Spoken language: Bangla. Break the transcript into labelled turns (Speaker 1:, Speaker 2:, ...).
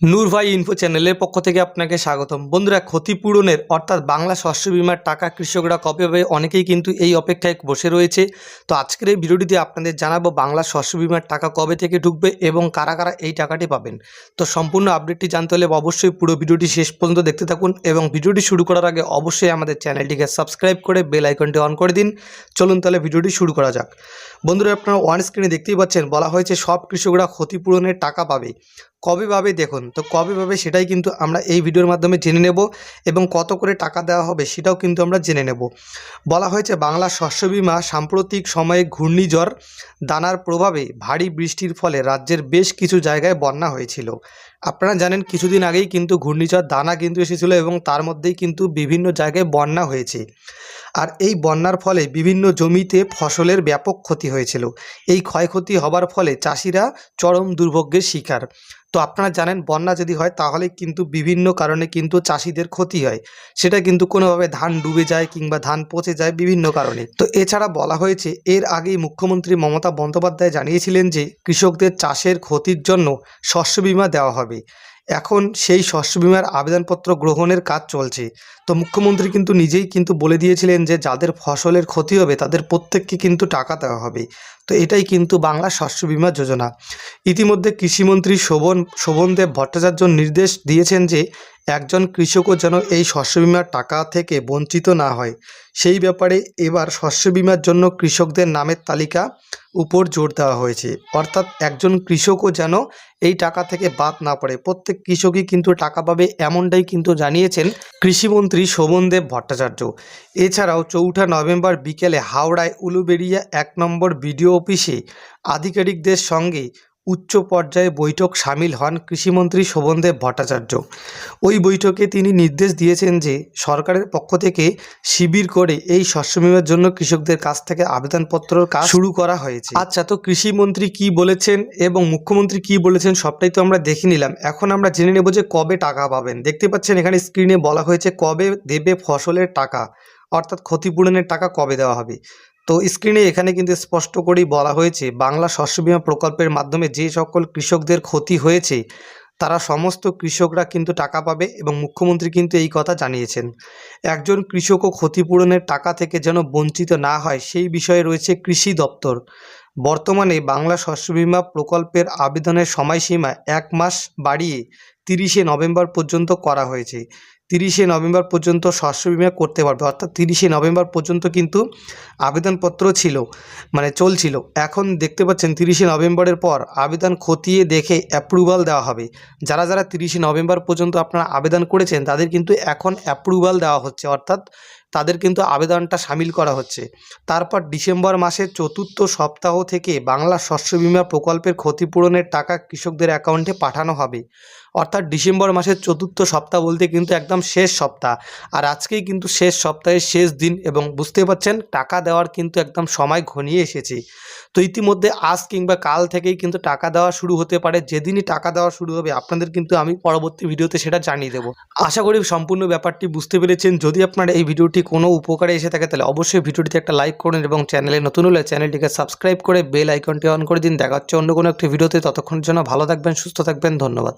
Speaker 1: নূর ভাই ইনফো চ্যানেলের পক্ষ থেকে আপনাকে স্বাগতম। বন্ধুরা, ক্ষতিপূরণের অর্থাৎ বাংলা শস্য বিমার টাকা কৃষকরা কবে পাবে অনেকেই কিন্তু এই অপেক্ষায় বসে রয়েছে। তো আজকের এই ভিডিওটিতে আপনাদের জানাব বাংলা শস্য বিমার টাকা কবে থেকে ঢুকবে এবং কারা কারা এই টাকাটি পাবেন। তো সম্পূর্ণ আপডেটটি জানতে হলে অবশ্যই পুরো ভিডিওটি শেষ পর্যন্ত দেখতে থাকুন এবং ভিডিওটি শুরু করার আগে অবশ্যই আমাদের চ্যানেলটিকে সাবস্ক্রাইব করে বেল আইকনটি অন করে দিন। চলুন তাহলে ভিডিওটি শুরু করা যাক। বন্ধুরা, আপনারা ওয়ান স্ক্রিনে দেখতেই পাচ্ছেন, বলা হয়েছে সব কৃষকরা ক্ষতিপূরণের টাকা পাবে। কবে পাবে দেখুন। তো কবে পাবে সেটাই কিন্তু আমরা এই ভিডিওর মাধ্যমে জেনে নেব এবং কত করে টাকা দেওয়া হবে সেটাও কিন্তু আমরা জেনে নেব। বলা হয়েছে, বাংলা শস্য বিমা সাম্প্রতিক সময়ে ঘূর্ণিঝড়, দানার প্রভাবে ভারী বৃষ্টির ফলে রাজ্যের বেশ কিছু জায়গায় বন্যা হয়েছিল। আপনারা জানেন, কিছুদিন আগেই কিন্তু ঘূর্ণিঝড়, দানা কিন্তু এসেছিল এবং তার মধ্যেই কিন্তু বিভিন্ন জায়গায় বন্যা হয়েছে। আর এই বন্যার ফলে বিভিন্ন জমিতে ফসলের ব্যাপক ক্ষতি হয়েছিল। এই ক্ষয়ক্ষতি হবার ফলে চাষিরা চরম দুর্ভোগের শিকার। তো আপনারা জানেন, বন্যা যদি হয় তাহলে কিন্তু বিভিন্ন কারণে কিন্তু চাষিদের ক্ষতি হয়। সেটা কিন্তু কোনোভাবে ধান ডুবে যায় কিংবা ধান পচে যায় বিভিন্ন কারণে। তো এছাড়া বলা হয়েছে, এর আগেই মুখ্যমন্ত্রী মমতা বন্দ্যোপাধ্যায় জানিয়েছিলেন যে, কৃষকদের চাষের ক্ষতির জন্য শস্য বীমা দেওয়া হবে। এখন সেই শস্য বিমার আবেদনপত্র গ্রহণের কাজ চলছে। তো মুখ্যমন্ত্রী কিন্তু নিজেই কিন্তু বলে দিয়েছিলেন যে, যাদের ফসলের ক্ষতি হবে, তাদের প্রত্যেককে কিন্তু টাকা দেওয়া হবে। তো এটাই কিন্তু বাংলা শস্য বিমা যোজনা। ইতিমধ্যে কৃষিমন্ত্রী শোভন, শোভনদেব ভট্টাচার্য নির্দেশ দিয়েছেন যে একজন কৃষকও যেন এই শস্য বিমার টাকা থেকে বঞ্চিত না হয়। সেই ব্যাপারে এবার শস্য বিমার জন্য কৃষকদের নামের তালিকা উপর জোর দেওয়া হয়েছে। অর্থাৎ একজন কৃষকও যেন এই টাকা থেকে বাদ না পড়ে। প্রত্যেক কৃষকই কিন্তু টাকা পাবে এমনটাই কিন্তু জানিয়েছেন কৃষিমন্ত্রী শোভনদেব ভট্টাচার্য। এছাড়াও চৌঠা নভেম্বর বিকেলে হাওড়ায় উলুবেড়িয়া এক নম্বর বিডিও অফিসে আধিকারিকদের সঙ্গে উচ্চ পর্যায়ে বৈঠক সামিল হন কৃষিমন্ত্রী শোভনদেব ভট্টাচার্য। ওই বৈঠকে তিনি নির্দেশ দিয়েছেন যে, সরকারের পক্ষ থেকে শিবির করে এই শস্য বিমার জন্য কৃষকদের কাছ থেকে আবেদনপত্রর কাজ শুরু করা হয়েছে। আচ্ছা তো কৃষিমন্ত্রী কি বলেছেন এবং মুখ্যমন্ত্রী কি বলেছেন সবটাই তো আমরা দেখে নিলাম। এখন আমরা জেনে নেব যে কবে টাকা পাবেন। দেখতে পাচ্ছেন এখানে স্ক্রিনে বলা হয়েছে কবে দেবে ফসলের টাকা, অর্থাৎ ক্ষতিপূরণের টাকা কবে দেওয়া হবে। তো স্ক্রিনে এখানে কিন্তু স্পষ্ট করেই বলা হয়েছে, বাংলা শস্য বিমা প্রকল্পের মাধ্যমে যে সকল কৃষকদের ক্ষতি হয়েছে, তারা সমস্ত কৃষকরা কিন্তু টাকা পাবে এবং মুখ্যমন্ত্রী কিন্তু এই কথা জানিয়েছেন। একজন কৃষকও ক্ষতিপূরণের টাকা থেকে যেন বঞ্চিত না হয়, সেই বিষয়ে রয়েছে কৃষি দপ্তর। বর্তমানে বাংলা শস্য বিমা প্রকল্পের আবেদনের সময়সীমা এক মাস বাড়িয়ে তিরিশে নভেম্বর পর্যন্ত করা হয়েছে। তিরিশে নভেম্বর পর্যন্ত শস্য বিমা করতে পারবে। অর্থাৎ তিরিশে নভেম্বর পর্যন্ত কিন্তু আবেদনপত্র ছিল মানে চলছিল। এখন দেখতে পাচ্ছেন তিরিশে নভেম্বরের পর আবেদন খতিয়ে দেখে অ্যাপ্রুভাল দেওয়া হবে। যারা যারা তিরিশে নভেম্বর পর্যন্ত আপনারা আবেদন করেছেন, তাদের কিন্তু এখন অ্যাপ্রুভাল দেওয়া হচ্ছে। অর্থাৎ তাদের কিন্তু আবেদনটা সামিল করা হচ্ছে। তারপর ডিসেম্বর মাসের চতুর্থ সপ্তাহ থেকে বাংলা শস্য বিমা প্রকল্পের ক্ষতিপূরণের টাকা কৃষকদের অ্যাকাউন্টে পাঠানো হবে। অর্থাৎ ডিসেম্বর মাসের চতুর্থ সপ্তাহ বলতে কিন্তু একদম শেষ সপ্তাহ। আর আজকেই কিন্তু শেষ সপ্তাহের শেষ দিন এবং বুঝতে পারছেন, টাকা দেওয়ার কিন্তু একদম সময় ঘনিয়ে এসেছে। তো ইতিমধ্যে আজ কিংবা কাল থেকেই কিন্তু টাকা দেওয়া শুরু হতে পারে। যেদিনই টাকা দেওয়া শুরু হবে, আপনাদের কিন্তু আমি পরবর্তী ভিডিওতে সেটা জানিয়ে দেবো। আশা করি সম্পূর্ণ ব্যাপারটি বুঝতে পেরেছেন। যদি আপনার এই ভিডিওটি কোনো উপকারে এসে থাকে, তাহলে অবশ্যই ভিডিওটিতে একটা লাইক করুন এবং চ্যানেলে নতুন হলে চ্যানেলটিকে সাবস্ক্রাইব করে বেল আইকনটি অন করে দিন। দেখা হচ্ছে অন্য কোনো একটি ভিডিওতে। ততক্ষণের জন্য ভালো থাকবেন, সুস্থ থাকবেন। ধন্যবাদ।